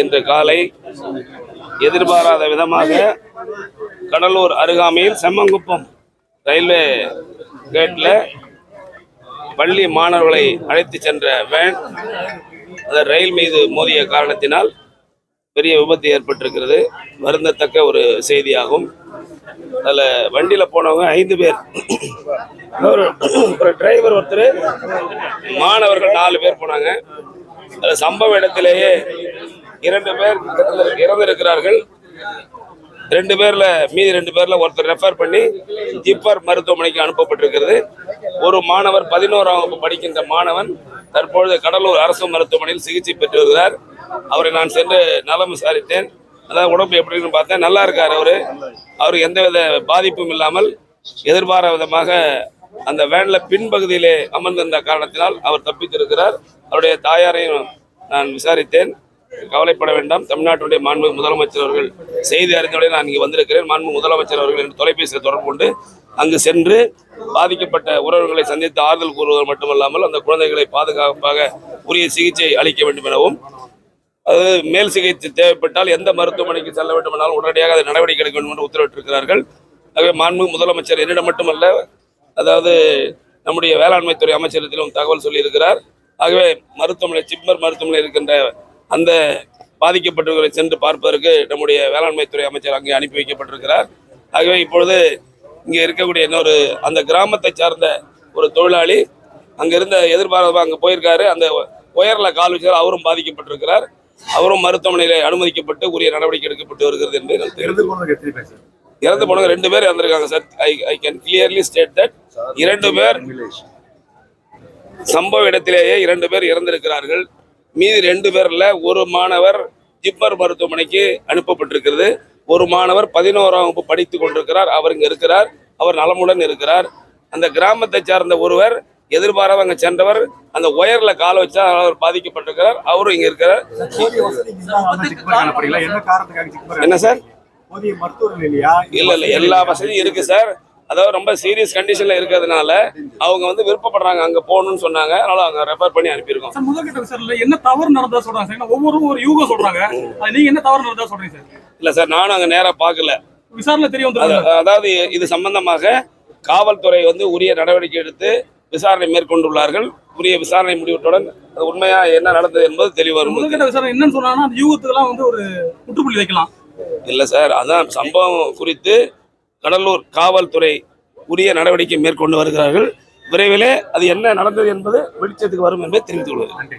இன்று காலை எதிர்பாராத விதமாக கடலூர் அருகாமையில் செம்மங்குப்பம் ரயில்வே கேட்டில் பள்ளி மாணவர்களை அழைத்து சென்ற வேன் அந்த ரயில் மீது மோதிய காரணத்தினால் பெரிய விபத்து ஏற்பட்டிருக்கிறது. வருந்தத்தக்க ஒரு செய்தியாகும். அதில் வண்டியில் போனவங்க ஐந்து பேர். ஒரு டிரைவர் ஒருத்தர் மாணவர்கள் நாலு பேர் போனாங்க. அதில் சம்பவ இடத்திலேயே இரண்டு பேர் இறந்திருக்கிறார்கள். ரெண்டு பேர்ல மீதி ரெண்டு பேர்ல ஒருத்தர் ரெஃபர் பண்ணி ஜிப்மர் மருத்துவமனைக்கு அனுப்பப்பட்டிருக்கிறது. ஒரு மாணவர் பதினோராம் வகுப்பு படிக்கின்ற மாணவன் தற்பொழுது கடலூர் அரசு மருத்துவமனையில் சிகிச்சை பெற்று வருகிறார் அவரை நான் சென்று நலம் விசாரித்தேன். அதாவது உடம்பு எப்படின்னு பார்த்தேன். நல்லா இருக்கார் அவரு. அவருக்கு எந்தவித பாதிப்பும் இல்லாமல் எதிர்பாராத விதமாக அந்த வேன்ல பின்பகுதியிலே அமர்ந்திருந்த காரணத்தினால் அவர் தப்பித்திருக்கிறார். அவருடைய தாயாரையும் நான் விசாரித்தேன். கவலைப்பட வேண்டாம். தமிழ்நாட்டுடைய மாண்பு முதலமைச்சர் அவர்கள் செய்தி அறிந்தவுடன் நான் இங்கே வந்திருக்கிறேன். மாண்பு முதலமைச்சர் அவர்கள் என்று தொலைபேசியில் தொடர்பு கொண்டு அங்கு சென்று பாதிக்கப்பட்ட உறவுகளை சந்தித்து ஆறுதல் கூறுவது மட்டுமல்லாமல் அந்த குழந்தைகளை பாதுகாப்பாக உரிய சிகிச்சை அளிக்க வேண்டும் எனவும் அது மேல் சிகிச்சை தேவைப்பட்டால் எந்த மருத்துவமனைக்கு செல்ல வேண்டுமானாலும் உடனடியாக அதை நடவடிக்கை எடுக்க வேண்டும் என்று உத்தரவிட்டிருக்கிறார்கள். ஆகவே மாண்பு முதலமைச்சர் என்னிடம் மட்டுமல்ல அதாவது நம்முடைய வேளாண்மைத்துறை அமைச்சரத்திலும் தகவல் சொல்லியிருக்கிறார். ஆகவே மருத்துவமனை சிம்மர் மருத்துவமனை இருக்கின்ற அந்த பாதிக்கப்பட்டவர்களை சென்று பார்ப்பதற்கு நம்முடைய வேளாண்மைத்துறை அமைச்சர் அங்கே அனுப்பி வைக்கப்பட்டிருக்கிறார். ஆகவே இப்பொழுது இங்கே இருக்கக்கூடிய இன்னொரு அந்த கிராமத்தை சார்ந்த ஒரு தொழிலாளி அங்க இருந்த எதிர்பாராத அங்க போயிருக்காரு. அந்த உயர்ல கால் வச்சார். அவரும் பாதிக்கப்பட்டிருக்கிறார். அவரும் மருத்துவமனையில் அனுமதிக்கப்பட்டு உரிய நடவடிக்கை எடுக்கப்பட்டு வருகிறது என்று நான் இறந்து போனவங்க ரெண்டு பேர் இறந்திருக்காங்க sir. I I can clearly state that இரண்டு பேர் சம்பவ இடத்திலேயே இரண்டு பேர் இறந்திருக்கிறார்கள். மீதி ரெண்டு பேர்ல ஒரு மாணவர் ஜிப்மர் மருத்துவமனைக்கு அனுப்பப்பட்டிருக்கிறது. ஒரு மாணவர் பதினோராம் வகுப்பு படித்துக் கொண்டிருக்கிறார். அவர் இங்க இருக்கிறார். அவர் நலமுடன் இருக்கிறார். அந்த கிராமத்தை சார்ந்த ஒருவர் எதிர்பாராத அங்க சென்றவர். அந்த ஒயர்ல கால் வச்சா அவர் பாதிக்கப்பட்டிருக்கிறார். அவரும் இங்க இருக்கிறார். என்ன காரணத்துக்காக ஜிக்மர் என்ன சார்? இல்ல இல்ல. எல்லா வசதியும் இருக்கு சார். அதாவது ரொம்ப சீரியஸ் கண்டிஷன்ல இருக்கிறதுனால அவங்க வந்து விருப்பப்படுறாங்க அங்க போகணும்னு சொன்னாங்க. அதனால அவங்க ரெஃபர் பண்ணி அனுப்பியிருக்கோம். சார் முதல்கட்ட விசாரணையில என்ன தவறு நடந்ததா சொல்றாங்க சார்? ஒவ்வொருவரும் ஒரு யூகம் சொல்றாங்க. அது நீங்க என்ன தவறு நடந்ததா சொல்றீங்க சார்? இல்ல சார் நானும் அங்க நேரா பார்க்கல. விசாரணை தெரிய அதாவது இது சம்பந்தமாக காவல்துறை வந்து உரிய நடவடிக்கை எடுத்து விசாரணை மேற்கொண்டுள்ளார்கள். உரிய விசாரணை முடிவுற்றுடன் அது உண்மையா என்ன நடந்தது என்பது தெளிவரும் முதல்கட்ட விசாரணை என்னன்னு சொன்னாங்கன்னா அந்த யூகத்துக்கெல்லாம் வந்து ஒரு முற்றுப்புள்ளி வைக்கலாம். இல்ல சார் அதான் சம்பவம் குறித்து கடலூர் காவல்துறை உரிய நடவடிக்கை மேற்கொண்டு வருகிறார்கள். விரைவிலே அது என்ன நடந்தது என்பது வெளிச்சத்துக்கு வரும் என்பதை தெரிவித்துக் கொள்வது